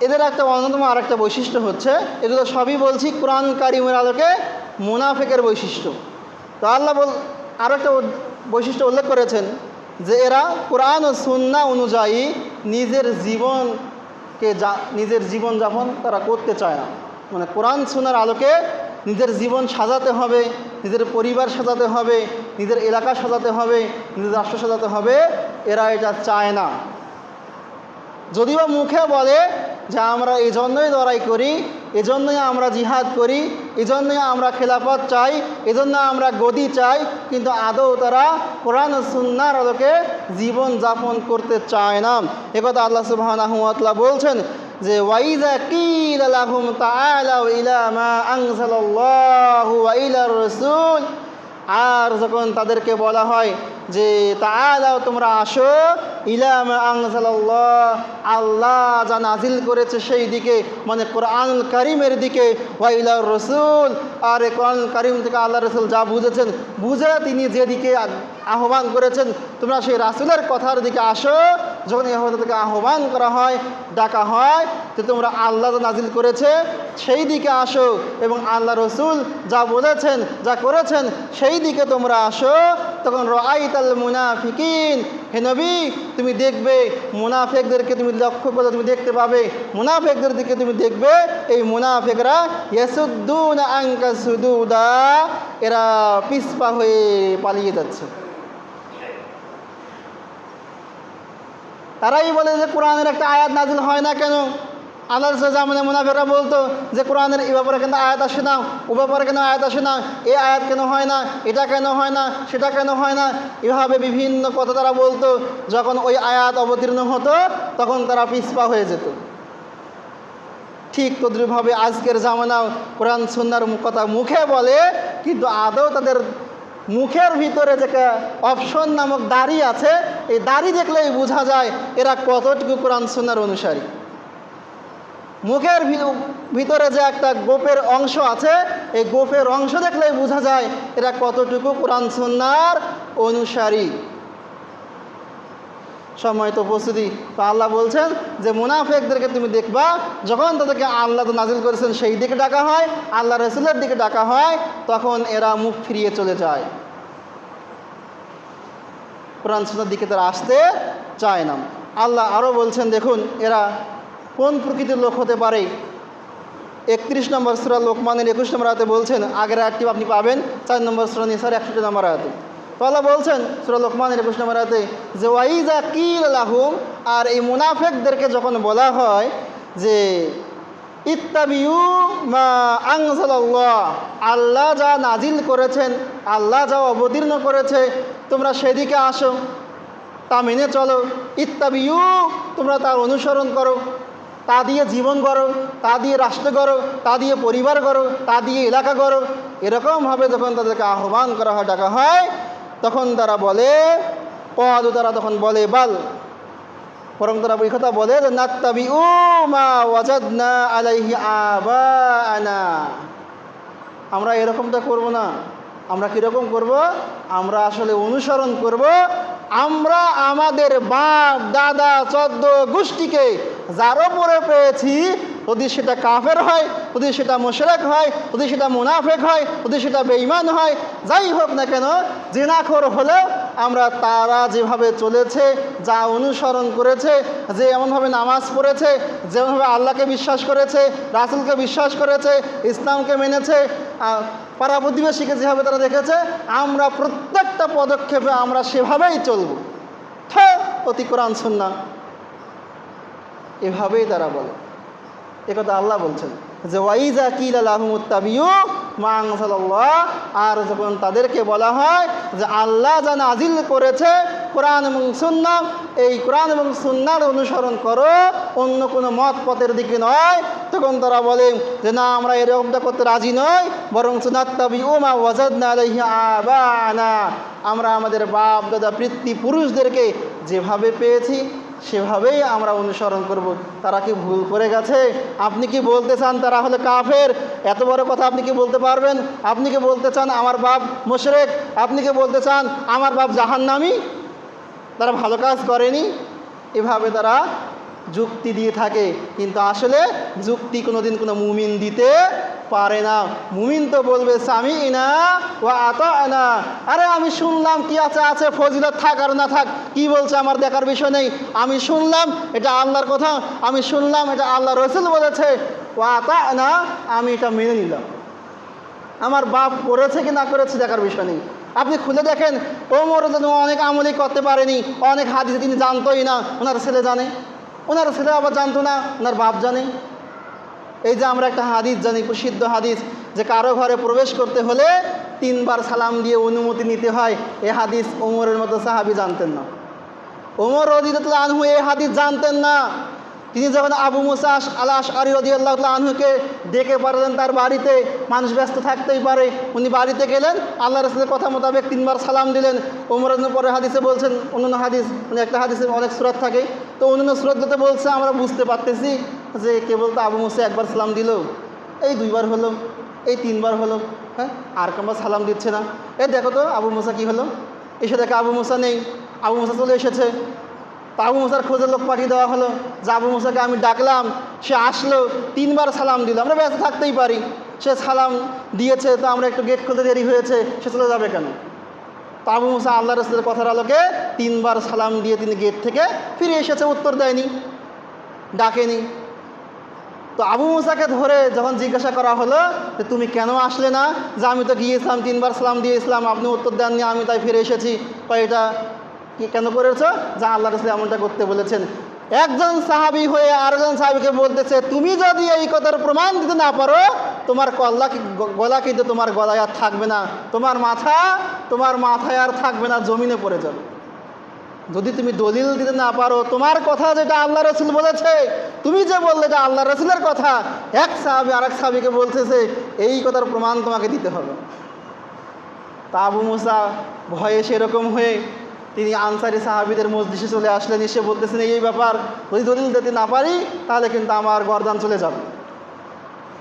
এদের একটা অন্যতম আরেকটা বৈশিষ্ট্য হচ্ছে এগুলো সবই বলছি কোরআন কারিমের আলোকে মুনাফেকের বৈশিষ্ট্য। তো আল্লাহ বল আরও একটা বৈশিষ্ট্য উল্লেখ করেছেন যে এরা কোরআন ও সুন্না অনুযায়ী নিজের জীবনকে যা নিজের জীবনযাপন তারা করতে চায় না। মানে কোরআন সুনার আলোকে নিজের জীবন সাজাতে হবে, নিজের পরিবার সাজাতে হবে, নিজের এলাকা সাজাতে হবে, নিজের রাষ্ট্র সাজাতে হবে, এরা এটা চায় না। যদিও মুখে বলে যে আমরা এই জন্যই লড়াই করি, এজন্যই আমরা জিহাদ করি, এজন্যই আমরা খেলাফত চাই, এজন্য আমরা গদি চাই, কিন্তু আদৌ তারা কোরআন সুন্নার আলোকে জীবন যাপন করতে চায় না। একথা আল্লাহ সুবহানাহু বলছেন যে, ওয়াইজা ইলা মা আর যখন তাদেরকে বলা হয় যে, তাআলাও তোমরা আসো ইলাম আনজালাল্লাহ, আল্লাহ যা নাজিল করেছে সেই দিকে মানে কোরআনুল কারিমের দিকে ওয়াইলার রসুল। আর এই কোরআনুল কারিম থেকে আল্লাহ রসুল যা বুঝেছেন, বুঝে তিনি যেদিকে আহ্বান করেছেন, তোমরা সেই রাসুলের কথার দিকে আসো যখন থেকে আহ্বান করা হয়, ডাকা হয়, যে তোমরা আল্লাহ নাজিল করেছে, সেই দিকে আসো এবং আল্লাহ রসুল যা বলেছেন, যা করেছেন, সেই দিকে তোমরা আসো। তখন রাইতাল মুনাফিকিন, হে নবী, তুমি দেখবে মুনাফেকদেরকে তুমি লক্ষ্য করে তুমি দেখতে পাবে, মুনাফেকদের দিকে তুমি দেখবে, এই মুনাফেকরা ইয়াসুদ্দুন আঙ্কা সুদুদা, এরা পিসপা হয়ে পালিয়ে যাচ্ছে। তারাই বলে যে কোরআনের একটা আয়াত নাজিল হয় না কেন? আল্লাহ জামানে মুনাফেরা বলতো যে কোরআনের এই ব্যাপারে কেন আয়াত আসে না, ও ব্যাপারে কেন আয়াত আসে না, এই আয়াত কেন হয় না, এটা কেন হয় না, সেটা কেন হয় না, এভাবে বিভিন্ন কথা তারা বলতো। যখন ওই আয়াত অবতীর্ণ হতো, তখন তারা পিছপা হয়ে যেত। ঠিক তদ্রুপভাবে আজকের জামানাও কোরআন সুন্নার কথা মুখে বলে, কিন্তু আদৌ তাদের মুখের ভিতরে যে অপশন নামক দাড়ি আছে এই দাড়ি দেখলেই বোঝা যায় এরা কতটুকু কোরআন সুন্নার অনুসারী। মুখের ভিতরে যে একটা গোপের অংশ আছে, এই গোপের অংশ দেখলেই বোঝা যায় এরা কতটুকু কোরআন সুন্নার অনুসারী। সময় তো উপস্থিতি। তো আল্লাহ বলছেন যে, মুনাফেকদেরকে তুমি দেখবা, যখন তাদেরকে আল্লাহ তো নাজিল করেছেন, সেই দিকে ডাকা হয়, আল্লাহ রসুলের দিকে ডাকা হয়, তখন এরা মুখ ফিরিয়ে চলে যায়। কোরআন সুন্নার দিকে তারা আসতে চায় না। আল্লাহ আরও বলছেন, দেখুন, এরা কোন প্রকৃতির লোক হতে পারে? একত্রিশ নম্বর সুরা লোকমানের একুশ নম্বর আয়াতে বলছেন, আগের আয়াতটি আপনি পাবেন, চার নম্বর সুরা নিসার একষট্টি নম্বর আয়াতে। তো আল্লাহ বলছেন, সুরা লোকমানের একুশ নম্বর আয়াতে, যে ওয়াইজা কিল আলাহুম আর এই মুনাফেকদেরকে যখন বলা হয় যে, ইত্তাবিউ মা আংসাল্লাহ আল্লাহ যা নাজিল করেছেন, আল্লাহ যা অবতীর্ণ করেছে তোমরা সেদিকে আসো, তা মেনে চলো। ইত্তাবিউ, তোমরা তার অনুসরণ করো। তা দিয়ে জীবন গড়ো, তা দিয়ে রাষ্ট্র গড়ো, তা দিয়ে পরিবার গড়ো, তা দিয়ে এলাকা গড়ো। এরকমভাবে যখন তাদেরকে আহ্বান করা হয়, ডাকা হয়, তখন তারা বলে, পদ তারা তখন বলে, বাল। বরং তারা ওই কথা বলে যে নাত্তাবি উ মা ওয়াজাদনা আলাইহি আবানা আমরা এরকমটা করব না। আমরা কীরকম করব? আমরা আসলে অনুসরণ করব। আমরা আমাদের বাপ, দাদা, চদ্দ গোষ্ঠীকে যার ওপরে পেয়েছি, যদি সেটা কাফের হয়, যদি সেটা মোশরেক হয়, যদি সেটা মুনাফেক হয়, যদি সেটা বেঈমান হয়, যাই হোক না কেন, জেনাখোর হলেও আমরা তারা যেভাবে চলেছে, যা অনুসরণ করেছে, যে এমনভাবে নামাজ পড়েছে, যেমনভাবে আল্লাহকে বিশ্বাস করেছে, রাসুলকে বিশ্বাস করেছে, ইসলামকে মেনেছে পাড়া প্রতিবেশীকে যেভাবে তারা দেখেছে, আমরা প্রত্যেকটা পদক্ষেপে আমরা সেভাবেই চলব। হ্যাঁ অতি কোরআন সুন্না এভাবেই তারা বলে। একথা আল্লাহ বলছেন যে, ওয়াইজা কিল আলাহমুত্তাবিউ মাংসাল্লাহ আর যখন তাদেরকে বলা হয় যে, আল্লাহ যা নাজিল করেছে কোরআন এবং সুন্না, এই কোরআন এবং সুন্নার অনুসরণ করো, অন্য কোনো মত পথের দিকে নয়। তখন তারা বলে যে, না, আমরা এরকমটা করতে রাজি নই। বরং সুনাত্তাবি উমা ওয়াজাদনা আলাইহি আবানা আমরা আমাদের বাপ, দাদা, পিতৃ, পুরুষদেরকে যেভাবে পেয়েছি, সেভাবেই আমরা অনুসরণ করব। তারা কি ভুল করে গেছে? আপনি কি বলতে চান তারা হলে কাফের? এত বড় কথা আপনি কি বলতে পারবেন? আপনি কি বলতে চান আমার বাপ মোশরেক? আপনি কি বলতে চান আমার বাপ জাহান্নামি? তারা ভালো কাজ করেনি, এভাবে তারা যুক্তি দিয়ে থাকে। কিন্তু আসলে যুক্তি কোনোদিন কোনো মুমিন দিতে পারে না। মুমিন তো বলবে স্বামী না ও আত না আরে আমি শুনলাম কি আছে আছে, ফজিলত থাক আর না থাক, কি বলছে আমার দেখার বিষয় নেই। আমি শুনলাম এটা আল্লাহর কথা, আমি শুনলাম এটা আল্লাহ রসুল বলেছে ও আত না আমি এটা মেনে নিলাম। আমার বাপ করেছে কি না করেছে দেখার বিষয় নেই। আপনি খুলে দেখেন ওমর অনেক আমলি করতে পারেনি, অনেক হাদিস তিনি জানতোই না, ওনার ছেলে জানে। ওনার ছেলে আবার জানতো না, ওনার বাপ জানে। এই যে আমরা একটা হাদিস জানি, প্রসিদ্ধ হাদিস, যে কারও ঘরে প্রবেশ করতে হলে তিনবার সালাম দিয়ে অনুমতি নিতে হয়, এ হাদিস ওমরের মতো সাহাবি জানতেন না। ওমর রদিদুল্লাহ আনহু এ হাদিস জানতেন না। তিনি যখন আবু মুসাস আলাস আরি রদিয়াল্লাহ আনহুকে ডেকে পারলেন তার বাড়িতে, মানুষ ব্যস্ত থাকতেই পারে। উনি বাড়িতে গেলেন আল্লাহ রসুলের কথা মোতাবেক তিনবার সালাম দিলেন। ওমর পরে হাদিসে বলছেন, অন্যান্য হাদিস মানে একটা হাদিসে অনেক সুরত থাকে। তো অন্যান্য সুরত যাতে বলছে, আমরা বুঝতে পারতেছি যে কেবল তো আবু মুসা একবার সালাম দিল। এই দুইবার হলো, এই তিনবার হলো হ্যাঁ? আর কেমন সালাম দিচ্ছে না। এ দেখো তো, আবু মুসা কি হলো? এসে দেখে আবু মুসা নেই। আবু মুসা চলে এসেছে। তা আবু মুসার খোঁজের লোক পাঠিয়ে দেওয়া হলো। যে আবু মুসাকে আমি ডাকলাম, সে আসলো, তিনবার সালাম দিল। আমরা ব্যস্ত থাকতেই পারি। সে সালাম দিয়েছে, তো আমরা একটু গেট খুলতে দেরি হয়েছে, সে চলে যাবে কেন? তো আবু মুসা আল্লাহ রসুলের কথার আলোকে তিনবার সালাম দিয়ে তিনি গেট থেকে ফিরে এসেছে, উত্তর দেয়নি, ডাকেনি। তো আবু মুসাকে ধরে যখন জিজ্ঞাসা করা হলো যে, তুমি কেন আসলে না? যে আমি তো গিয়েছিলাম, তিনবার সালাম দিয়েছিলাম আপনি উত্তর দেননি, আমি তাই ফিরে এসেছি। তো এটা? কি কেন করেছ? যা আল্লাহ রসুল এমনটা করতে বলেছেন। একজন সাহাবি হয়ে আরেকজন সাহাবিকে বলতেছে, তুমি যদি এই কথার প্রমাণ দিতে না পারো, তোমার কল্লা গলা কিন্তু তোমার গলায় আর থাকবে না। তোমার মাথা, তোমার মাথায় আর থাকবে না, জমিনে পড়ে যাবে। যদি তুমি দলিল দিতে না পারো, তোমার কথা যেটা আল্লাহ রসুল বলেছে, তুমি যে বললে এটা আল্লাহ রসুলের কথা, এক সাহাবি আরেক সাহাবিকে বলতেছে, এই কথার প্রমাণ তোমাকে দিতে হবে। তা আবু মুসা ভয়ে সেরকম হয়ে তিনি আনসারি সাহাবিদের মসজিদে চলে আসলেন, এসে বলতেছেন, এই ব্যাপার যদি দলিল দিতে না পারি, তাহলে কিন্তু আমার গরদান চলে যাবে।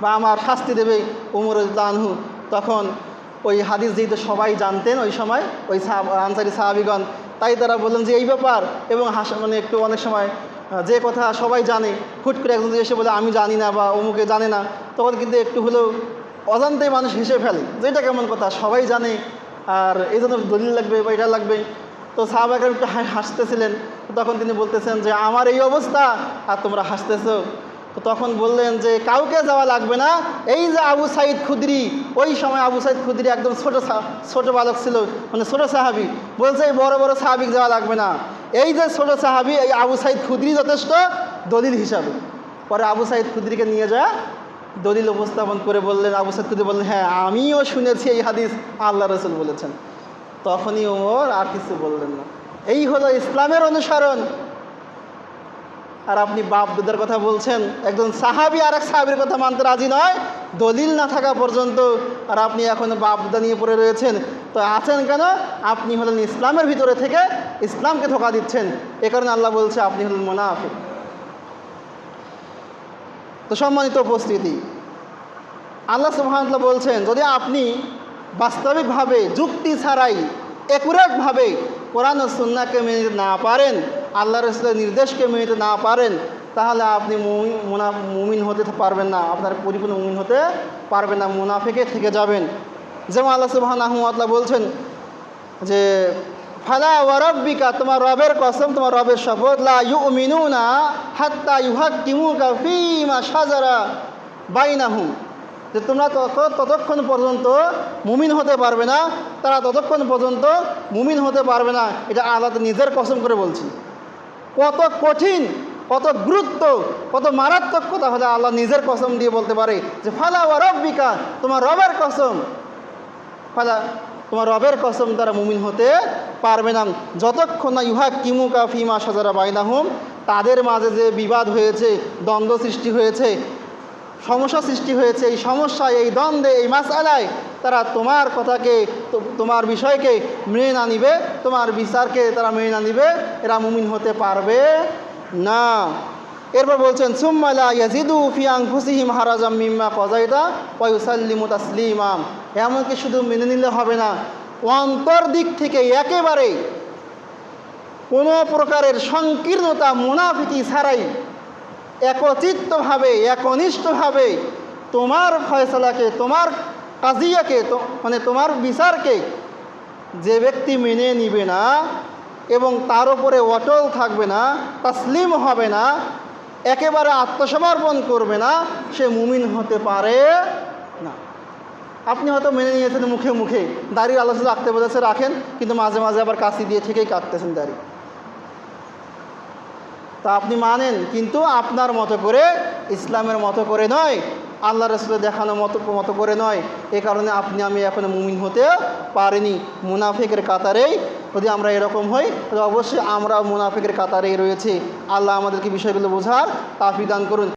বা আমার শাস্তি দেবে উমর আনহু। তখন ওই হাদিস যেহেতু সবাই জানতেন ওই সময়, ওই আনসারি সাহাবিগণ, তাই তারা বললেন যে, এই ব্যাপার। এবং হাস মানে একটু অনেক সময় যে কথা সবাই জানে, হুট করে একজন এসে বলে, আমি জানি না বা অমুকে জানে না, তখন কিন্তু একটু হলেও অজান্তেই মানুষ হেসে ফেলে। যে এটা কেমন কথা? সবাই জানে, আর এই জন্য দলিল লাগবে বা এটা লাগবে। তো সাহাবাকে একটু হাসতেছিলেন। তখন তিনি বলতেছেন যে, আমার এই অবস্থা, আর তোমরা হাসতেছো। তো তখন বললেন যে, কাউকে যাওয়া লাগবে না। এই যে আবু সাইদ খুদরি, ওই সময় আবু সাইদ খুদরি একদম ছোট ছোট বালক ছিল মানে ছোট সাহাবি। বলছে, এই বড় বড় সাহাবিক যাওয়া লাগবে না। এই যে ছোট সাহাবি, এই আবু সাইদ খুদরি যথেষ্ট দলিল হিসাবে। পরে আবু সাইদ খুদরিকে নিয়ে যা দলিল উপস্থাপন করে বললেন, আবু সাইদ খুদরি বললেন হ্যাঁ আমিও শুনেছি এই হাদিস, আল্লাহ রসুল বলেছেন। তখনই ওমর আর কিছু বললেন না। এই হলো ইসলামের অনুসরণ। আর আপনি বাপ দাদার কথা বলছেন, একজন সাহাবি আর এক সাহাবির কথা মানতে রাজি নয়, দলিল না থাকা পর্যন্ত। আর আপনি এখন বাপ দাদা নিয়ে পড়ে রয়েছেন, তো আছেন কেন? আপনি হলেন ইসলামের ভিতরে থেকে ইসলামকে ধোকা দিচ্ছেন। এ কারণে আল্লাহ বলছে, আপনি হলেন মোনাফিক। তো সম্মানিত উপস্থিতি, আল্লাহ সুবহানাল্লাহ বলছেন, যদি আপনি বাস্তবিকভাবে যুক্তি ছাড়াই একুরেটভাবে কোরআন ও সুন্নাকে মেনে না পারেন, আল্লাহ রসুলের নির্দেশকে মেনে না পারেন, তাহলে আপনি মুমিন, মুনা- হতে পারবেন না, আপনার পরিপূর্ণ মুমিন হতে পারবেন না, মুনাফেকে থেকে যাবেন। যেমন আল্লাহ সুবাহ বলছেন যে, ফালা ওয়ারব্বিকা তোমার রবের কসম, তোমার রবের শপথ, লা ইউ মিনু ইউমিনুনা হাত্তা ইউহাক্কিমুকা ফীমা শাজারা বাইনাহুম যে তোমরা তত- ততক্ষণ পর্যন্ত মুমিন হতে পারবে না, তারা ততক্ষণ পর্যন্ত মুমিন হতে পারবে না। এটা আল্লাহ নিজের কসম করে বলছি কত কঠিন, কত গুরুত্ব, কত মারাত্মক কথা হলে আল্লাহ নিজের কসম দিয়ে বলতে পারে যে, ফালা ওয়া রব্বিকা তোমার রবের কসম। ফালা, তোমার রবের কসম তারা মুমিন হতে পারবে না। যতক্ষণ না ইহা কিমুকা ফিমা সাজারা বাইনাহুম, তাদের মাঝে যে বিবাদ হয়েছে, দ্বন্দ্ব সৃষ্টি হয়েছে সমস্যা সৃষ্টি হয়েছে, এই সমস্যায়, এই দ্বন্দ্বে, এই মাসালায় তারা তোমার কথাকে তোমার বিষয়কে মেনে না নিবে, তোমার বিচারকে তারা মেনে না নিবে, এরা মুমিন হতে পারবে না। এরপর বলছেন সুম্মালা ইয়াজিদু ফিয়াং ফুসিহিম হারাজাম মিম্মা কজাইদা ওয়ুসাল্লিমু তাসলিমা। এমনকি শুধু মেনে নিলে হবে না, অন্তর দিক থেকে একেবারে কোনো প্রকারের সংকীর্ণতা, মুনাফিকি ছাড়াই একচিত্তভাবে, একনিষ্ঠভাবে তোমার ফয়সলাকে, তোমার কাজিয়াকে মানে তোমার বিচারকে যে ব্যক্তি মেনে নিবে না এবং তার উপরে অটল থাকবে না, তাসলিম হবে না, একেবারে আত্মসমর্পণ করবে না, সে মুমিন হতে পারে না। আপনি হয়তো মেনে নিয়েছেন মুখে মুখে দাড়ির আলোচনা রাখতে বলেছে, রাখেন, কিন্তু মাঝে মাঝে আবার কাশি দিয়ে থেকেই কাটতেছেন দাড়ি। তা আপনি মানেন, কিন্তু আপনার মতো করে, ইসলামের মতো করে নয়, আল্লাহ রসুলের দেখানো মতো মতো করে নয়। এ কারণে আপনি, আমি এখন মুমিন হতে পারিনি। মুনাফিকের কাতারেই যদি আমরা এরকম হই, তাহলে অবশ্যই আমরা মুনাফিকের কাতারেই রয়েছি। আল্লাহ আমাদেরকে বিষয়গুলো বোঝার তাফি দান করুন।